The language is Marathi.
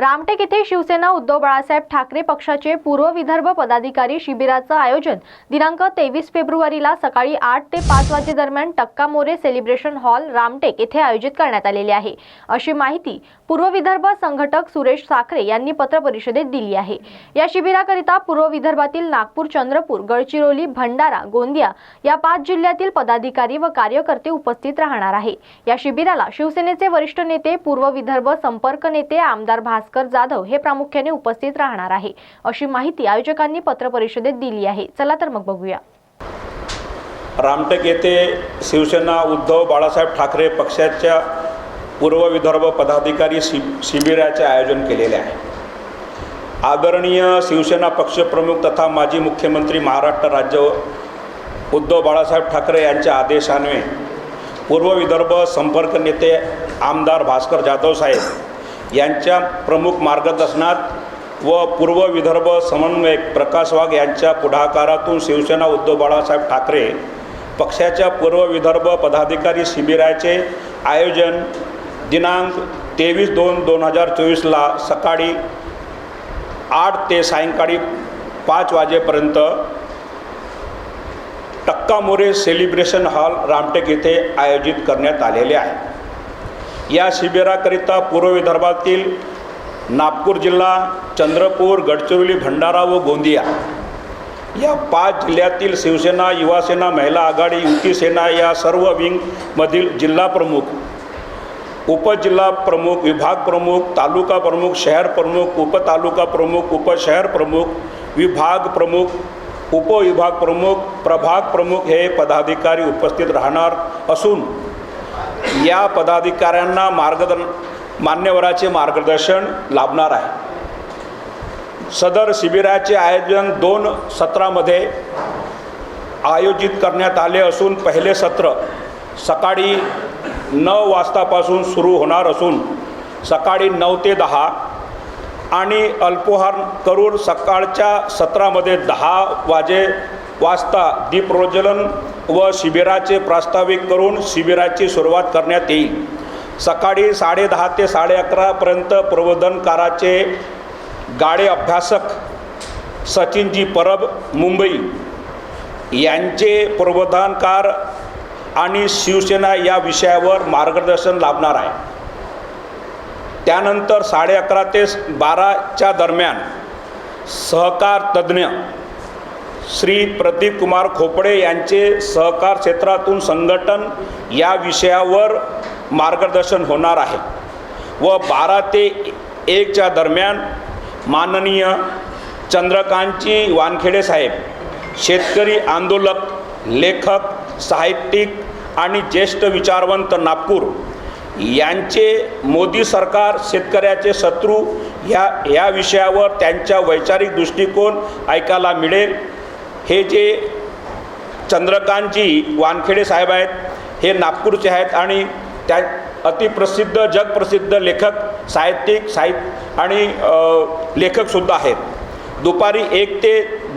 रामटेक येथे शिवसेना उद्धव बाळासाहेब ठाकरे पक्षाचे पूर्व विदर्भ पदाधिकारी शिबिराचं आयोजन. दिनांक तेवीस फेब्रुवारीला सकाळी आठ ते पाच वाजेदरम्यान टक्का मोरे सेलिब्रेशन हॉल रामटेक येथे आयोजित करण्यात आलेले आहे. अशी माहिती पूर्व विदर्भ संघटक सुरेश साखरे यांनी पत्रपरिषदेत दिली आहे. या शिबिराकरिता पूर्व विदर्भातील नागपूर चंद्रपूर गडचिरोली भंडारा गोंदिया या पाच जिल्ह्यातील पदाधिकारी व कार्यकर्ते उपस्थित राहणार आहे. या शिबिराला शिवसेनेचे वरिष्ठ नेते पूर्व विदर्भ संपर्क नेते आमदार भास भास्कर जाधव हे प्रामुख्याने उपस्थित राहणार आहे. अशी माहिती आयोजकांनी पत्रपरिषदेत दिली आहे. चला तर मग बघूया. रामटेक येथे शिवसेना उद्धव बाळासाहेब ठाकरे पक्षाच्या पूर्व विदर्भ पदाधिकारी शि शिबिराचे आयोजन केलेले आहे. आदरणीय शिवसेना पक्षप्रमुख तथा माजी मुख्यमंत्री महाराष्ट्र राज्य उद्धव बाळासाहेब ठाकरे यांच्या आदेशान्वये पूर्व विदर्भ संपर्क नेते आमदार भास्कर जाधव साहेब यांच्या प्रमुख मार्गदर्शनात व पूर्व विदर्भ समन्वयक प्रकाश वाघ यांच्या पुढाकारातून शिवसेना उद्धव बाळासाहेब ठाकरे पक्षाच्या पूर्व विदर्भ पदाधिकारी शिबिराचे आयोजन दिनांक तेवीस दोन दोन हजार चोवीसला सकाळी आठ ते सायंकाळी पाच वाजेपर्यंत टक्का मोरे सेलिब्रेशन हॉल रामटेक येथे आयोजित करण्यात आलेले आहे. या शिबिराकरिता पूर्व विदर्भातील नागपूर जिल्हा चंद्रपूर गडचिरोली भंडारा व गोंदिया या पाच जिल्ह्यातील शिवसेना युवासेना महिला आघाडी युती सेना या सर्व विंगमधील जिल्हाप्रमुख उपजिल्हा प्रमुख विभाग प्रमुख तालुका प्रमुख शहर प्रमुख उपतालुका प्रमुख उपशहर प्रमुख विभाग प्रमुख उपविभाग प्रमुख प्रभाग प्रमुख हे पदाधिकारी उपस्थित राहणार असून या पदाधिकाऱ्यांना मार्गदर्शन मान्यवराचे मार्गदर्शन लाभणार आहे. सदर शिबिराचे आयोजन दोन सत्रामध्ये आयोजित करण्यात आले असून पहिले सत्र सकाळी नऊ वाजतापासून सुरू होणार असून सकाळी नऊ ते दहा आणि अल्पोहार करून सकाळच्या सत्रामध्ये दहा वाजे वाजता दीपप्रज्वलन व शिबिराचे प्रास्ताविक करून शिबिराची सुरुवात करण्यात येईल. सकाळी साडेदहा ते साडे अकरापर्यंत प्रबोधनकाराचे गाडे अभ्यासक सचिनजी परब मुंबई यांचे प्रबोधनकार आणि शिवसेना या विषयावर मार्गदर्शन लाभणार आहे. त्यानंतर साडे अकरा ते बाराच्या दरम्यान सहकार तज्ज्ञ श्री प्रदीप कुमार खोपडे यांचे सहकार क्षेत्रातून संघटन या विषयावर मार्गदर्शन होणार आहे व बारा ते एकच्या दरम्यान माननीय चंद्रकांतजी वानखेडे साहेब शेतकरी आंदोलक लेखक साहित्यिक आणि ज्येष्ठ विचारवंत नागपूर यांचे मोदी सरकार शेतकऱ्याचे शत्रू ह्या या विषयावर त्यांच्या वैचारिक दृष्टिकोन ऐकायला मिळेल. हे जे चंद्रकांतजी वानखेडे साहेब आहेत हे नागपूरचे आहेत आणि त्या अतिप्रसिद्ध जगप्रसिद्ध लेखक साहित्यिक साहित्य आणि लेखकसुद्धा आहेत. दुपारी एक ते